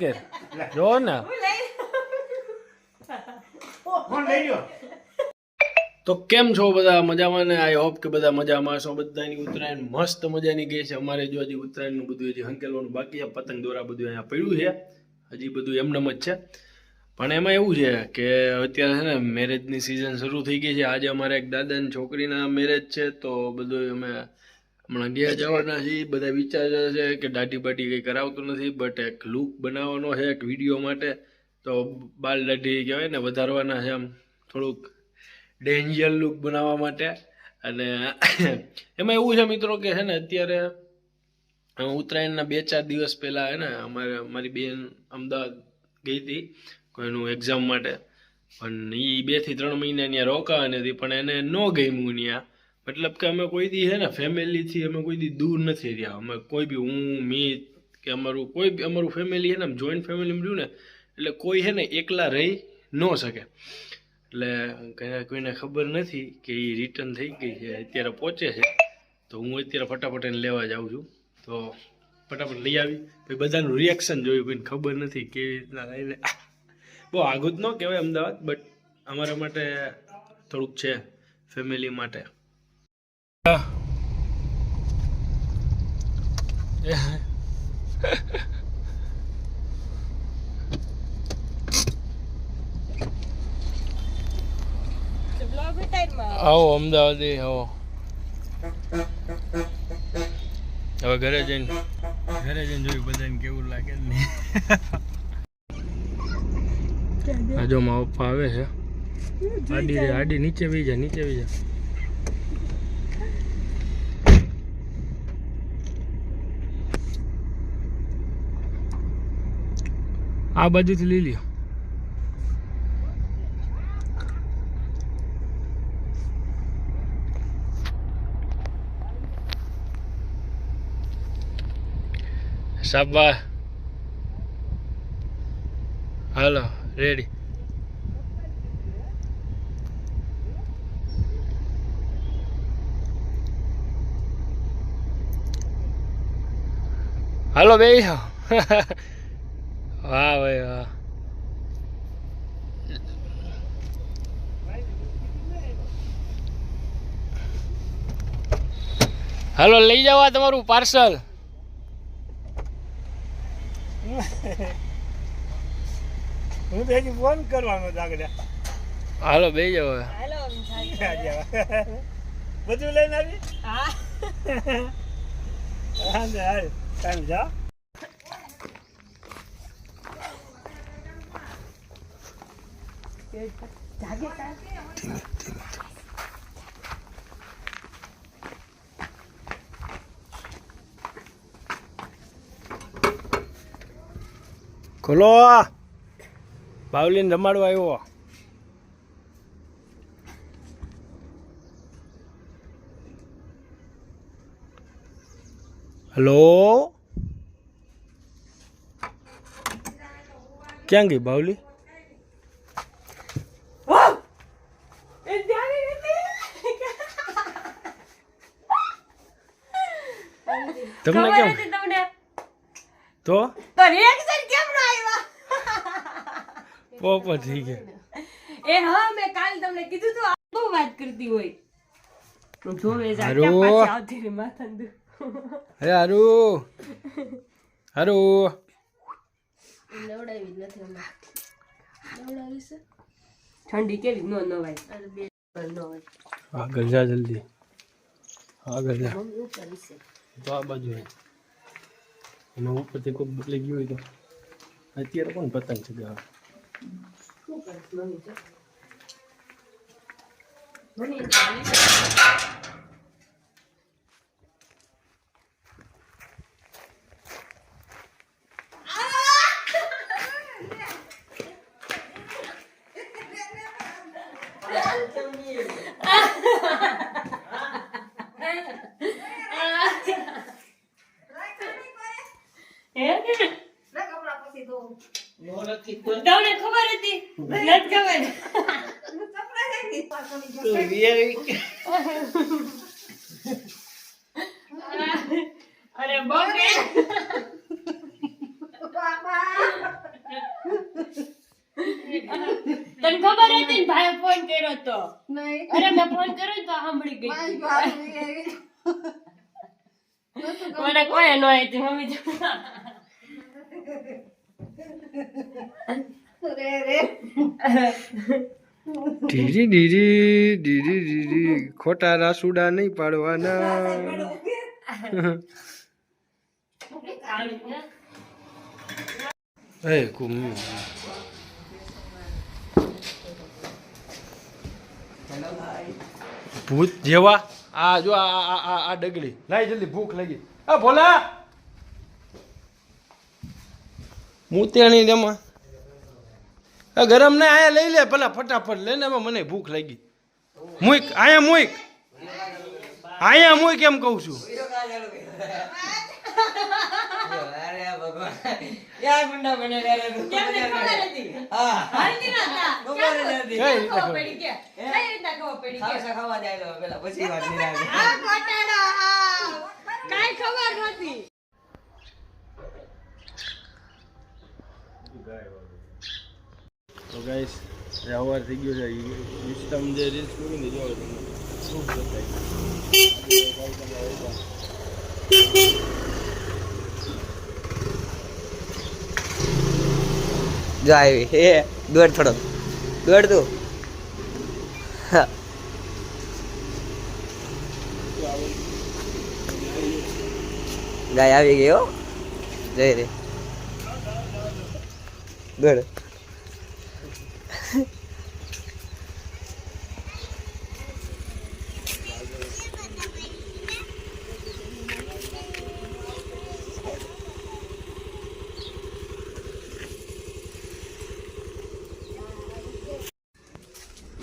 કે જો ને તો કેમ છો બધા? મજામાં ને? આઈ હોપ કે બધા મજામાં છો બધાની ઉત્તરાયણ મસ્ત મજાની ગઈ છે. અમારે જો હજી ઉત્તરાયણનું બધું હજી હંકેલવાનું બાકી છે. પતંગ દોરા બધું અહીંયા પડ્યું છે. હજી બધું એમનેમ જ છે. પણ એમાં એવું છે કે અત્યારે છે ને મેરેજની સિઝન શરૂ થઈ ગઈ છે. આજે અમારે એક દાદાની છોકરીના મેરેજ છે. તો બધું અમે હમણાં ગયા જવાના છે બધા વિચાર છે કે દાઢી બાઢી કંઈ કરાવતું નથી બટ એક લુક બનાવવાનો છે, એક વીડિયો માટે. તો બાલ દાઢી કહેવાય ને, વધારવાના છે આમ થોડુંક ડેન્જર લુક બનાવવા માટે. અને એમાં એવું છે મિત્રો કે છે ને, અત્યારે ઉત્તરાયણના બે ચાર દિવસ પહેલાં હે ને, અમારે, મારી બેન અમદાવાદ ગઈ હતી કોઈનું એક્ઝામ માટે. પણ એ બેથી ત્રણ મહિના ત્યાં રોકાવાની હતી પણ એને ન ગમ્યું ત્યાં. મતલબ કે અમે કોઈ દી હે ને ફેમિલીથી અમે કોઈ દી દૂર નથી રહ્યા. અમે કોઈ બી હું મીત કે અમારું કોઈ બી અમારું ફેમિલી હે ને જોઈન્ટ ફેમિલીમાં રહ્યું ને, એટલે કોઈ હે ને એકલા રહી ન શકે. એટલે કયા કોઈને ખબર નથી કે એ રિટર્ન થઈ ગઈ છે, અત્યારે પહોંચે છે. તો હું અત્યારે ફટાફટ એને લેવા જાઉં છું. તો ફટાફટ લઈ આવી. પછી બધાનું રિએક્શન જોયું, કોઈને ખબર નથી કેવી રીતના લઈને બહુ આઘું જ ન કહેવાય અમદાવાદ બટ અમારા માટે થોડુંક છે ફેમિલી માટે. આવો અમદાવાદ આવો. હવે ઘરે જઈને ઘરે જઈને જોયું બધાને કેવું લાગે ને આ જો પપ્પા આવે છે. આડી આડી નીચે બીજા નીચે વી આ બાજુથી લઈ લ્યો. શાબાશ. હાલો રેડી હાલો બે વાહ ભાઈ વાહ. હાલો લઈ જાવ આ તમારું પાર્સલ હું તો હજી ફોન કરવાનો આગળ. હાલો બે જાવ હવે. બધું લઈને આવી? હા. ને હાલ. ટાઈમ જા ખોલો. બાવલીને રમાડવા આવ્યો હલો? ક્યાં ગઈ બાવલી તમને કેમ તમને તો? તો રિએક્શન કેમ ન આવ્યા પોપો થઈ ગયા એ હા મેં કાલ તમને કીધું તો આ બહુ વાત કરતી હોય. જોવે જા કે પાછી આવતી રે માથા દુ હે હારું. હારું. નવડાવી નથી હમણાં. નવડાવી છે? ઠંડી કેવી? નો નવાય. અરે બે નવાય. હા જા જલ્દી. હા જા. મમ્મી ઉપર છે તો આ બાજુ એના ઉપરથી કોઈ બદલી ગયું હોય તો અત્યારે પણ પતંગ છે શું અને બબે તને ખબર હતી ભાઈ ફોન કર્યો તો? અરે મેં ફોન કર્યો તો સાંભળી ગઈ મને કોઈ ન હતી મમ્મી રે રે. ધીરી ધીરી ધીરી ધીરી, ખોટા રાસુડા નહીં પાડવાના. એ, કુમ. ભૂત જેવા. આ જો, આ આ ડગલી. લાઈ જલ્દી, ભૂખ લાગી. આ ભોલા! મૂતેણી જમા ગરમ ને આયા લઈ લે, પેલા ફટાફટ લઈને એમાં મને ભૂખ લાગી. મુઈક આયા મુઈક આયા મુઈક એમ કહું છું. ખબર તો ગાઈસ એ થઈ ગયો છે. ઇન્સ્ટામ જે રીલ્સ મૂકીને જો તમને શું બતાય આવી. હે, દોડ થોડો દોડ તું. ગાય આવી હો. જઈ રે. દોડ.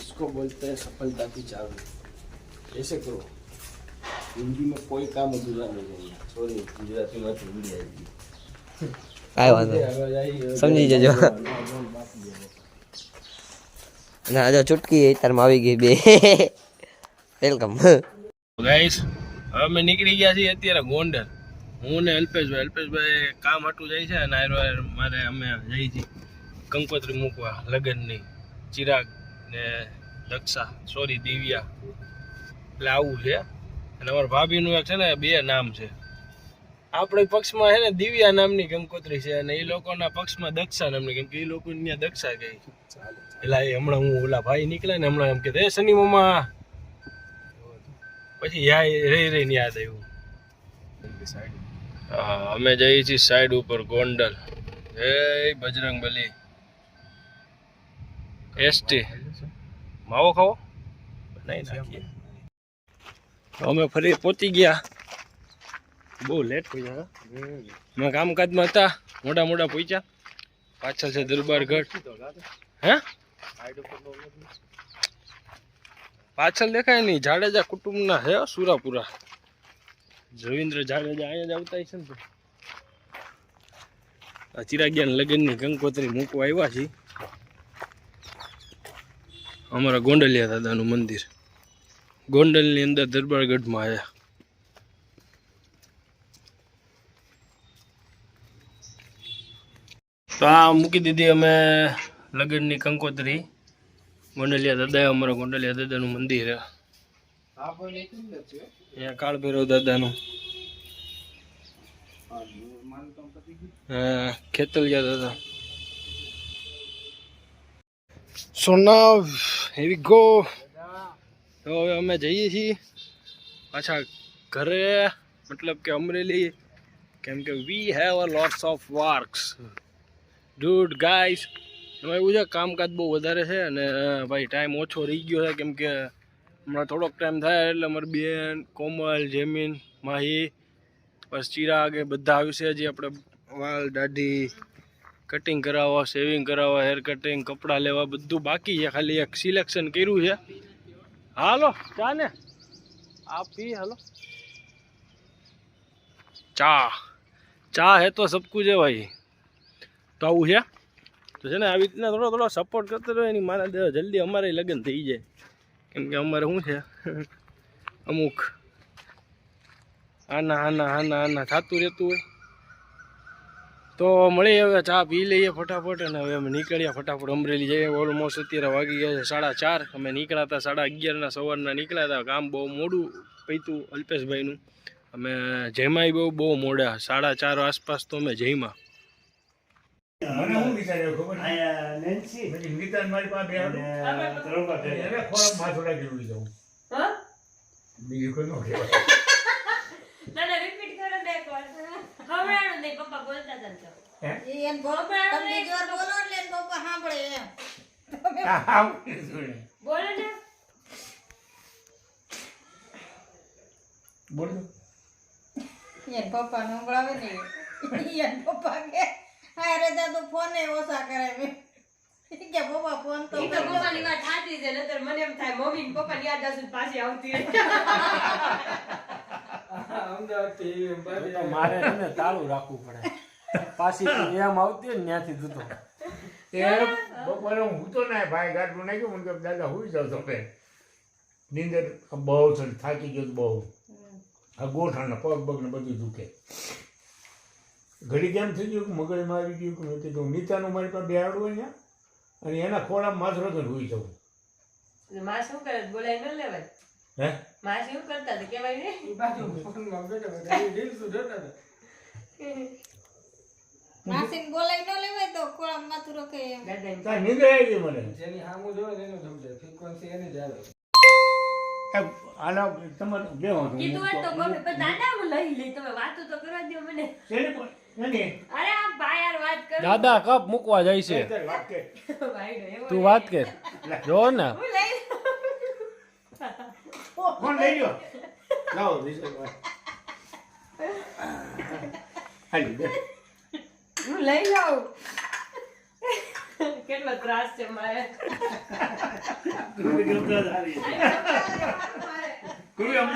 इसको बोलते हैं सफलता की चाबी ऐसे करो हिंदी में कोई काम अधूरा नहीं है सॉरी गुजराती में हिंदी आएगी કાંઈ વાંધો નહીં. સમજી જજો. અને આજે ચૂટકી તારમાં આવી ગઈ બે. વેલકમ ગાઈસ હવે અમે નીકળી ગયા છીએ અત્યારે ગોંડલ. હું ને અલ્પેશભાઈ. અલ્પેશભાઈ કામ હાટું જાય છે અને હારો મારે અમે જઈએ છીએ કંકોત્રી મૂકવા, લગ્નની, ચિરાગ ને દક્ષા સોરી, દિવ્યા. એટલે આવું છે. અને અમારા ભાભીનું એક છે ને, બે નામ છે. આપણા પક્ષમાં છે ને દિવ્યા નામની ગંગોત્રી છે અને એ લોકોના પક્ષમાં દક્ષા નામની કેમ કે એ લોકો ત્યાં દક્ષા ગઈ એટલે એ હમણાં હું ઓલા ભાઈ નીકળ્યા ને હમણાં એમ કે રે શનિ મમા પછી યા રહી રહીને યાદ આવ્યું. હા, અમે જઈએ છીએ સાઈડ ઉપર ગોંડલ. જય બજરંગ બલી. એસટી માવો ખાવો? નહીં નાખીએ. અમે ફરી પહોંચી ગયા. બહુ લેટ પહોંચ્યા મેં કામકાજમાં હતા મોટા મોટા પહોંચ્યા પાછળ છે દરબારગઢ હે? પાછળ દેખાય નહીં જાડેજા કુટુંબના હે સુરાપુરા. રવિન્દ્ર જાડેજા અહીંયા જ આવતા છે ને આ ચિરાગિયાન લગ્નની કંકોત્રી મૂકવા આવ્યા છીએ. અમારા ગોંડલિયા દાદાનું મંદિર. ગોંડલની અંદર દરબારગઢમાં આવ્યા તો આ મૂકી દીધી અમે લગ્નની કંકોત્રી. ગોંડલિયા દાદા અમારા ગોંડલિયા દાદાનું મંદિર. અહીંયા કાળ દાદાનું. હા ખેતલિયા દાદા. સો નાવ વી ગો તો હવે અમે જઈએ છીએ પાછા ઘરે. મતલબ કે અમરેલી. કેમ કે we have a lots of works dude guys એમાં એવું છે, કામકાજ બહુ વધારે છે અને ભાઈ ટાઈમ ઓછો રહી ગયો છે, કેમ કે હમણાં થોડોક ટાઈમ થાય એટલે અમારી બેન, કોમલ, જેમીન, માહી પછી ચિરાગ એ બધા આવશે જે આપણે વાલ, દાઢી કટિંગ કરાવવા શેવિંગ કરાવવા હેર કટિંગ કપડાં લેવા, બધું બાકી છે. ખાલી એક સિલેક્શન કર્યું છે. હાલો, ચા ને? આ હાલો. ચા. ચા હે તો સબ હે ભાઈ. તો આવું છે? તો છે ને આવી રીતના થોડો થોડો સપોર્ટ કરતો રહ્યો, એની મારા જલ્દી અમારે લગ્ન થઈ જાય. કેમ કે અમારે શું છે? અમુક આના આના આના આના થતું રહેતું હોય. તો મળી હવે ચા પી લઈએ ફટાફટ અને હવે અમે નીકળ્યા ફટાફટ અમરેલી જઈએ. ઓલમોસ્ટ અત્યારે વાગી ગયા છે સાડા ચાર. અમે નીકળ્યા હતા સાડા અગિયારના સવારના નીકળ્યા હતા. કામ બહુ મોડું પૈતું અલ્પેશભાઈનું. અમે જયમાય બહુ બહુ મોડા, સાડા ચાર આસપાસ તો અમે જયમાં. મને વિચાર્યો ખબર? પછી મારી પાસે. હા? બીજું કોઈ ન કહેવાય. રિપીટ કરો ને નહીં પપ્પા બોલતા હતા ને હે? એમ બોલો તમે બીજી બોલો એટલે પપ્પા સાંભળે એમ. બોલો ને. બોલ તો. પપ્પા સંભળાવે ને. એન પપ્પા કે. હા રે તું ફોન ઓછા કરે મેં કે પપ્પા ફોન તો તો. પપ્પાની વાત સાચી છે નતર મને એમ થાય મમ્મી ને પપ્પાની યાદ આવશે પાછી આવતી. તો મારે ને તાળું રાખવું પડે. પાછી એમ આવતી હોય ને ત્યાંથી જતો. બપોરે હું તો ના ભાઈ ગાડલું નાખ્યું મને કે દાદા હું જાવ તમે નીંદર બહુ છે થાકી ગયો બહુ. આ ગોઠણ ને પગ પગ ને બધું દુખે. ઘડી કેમ થઈ ગયું કે મગજમાં આવી ગયું કે મેં કીધું નીતાનું મારી પાસે બેહાડું અહીંયા ને અને એના ખોળામાં માથું રખીને હુઈ જવું. માં શું કરે? બોલાય ન લેવાય. હે? માં શું કરતા હતા કેવાય ને. માસીને બોલાવી ન લેવાય તો ખોળામાં માથું એમ. તાર નીંદર આવી મને? એ, આના તમારે બે વાંધો કીધું હોય તો ગમે પણ દાદા હું લઈ લઈ તમે વાતો તો કરવા દો મને. શેની પર- શેની? અરે આ ભાઈ યાર વાત કરો. દાદા કપ મૂકવા જાય છે. તું વાત કર. જો ને. હું લઈ ફોન લઈ લાવો. હું કેટલો ત્રાસ છે મારે. ગુરુ અમદાવાદ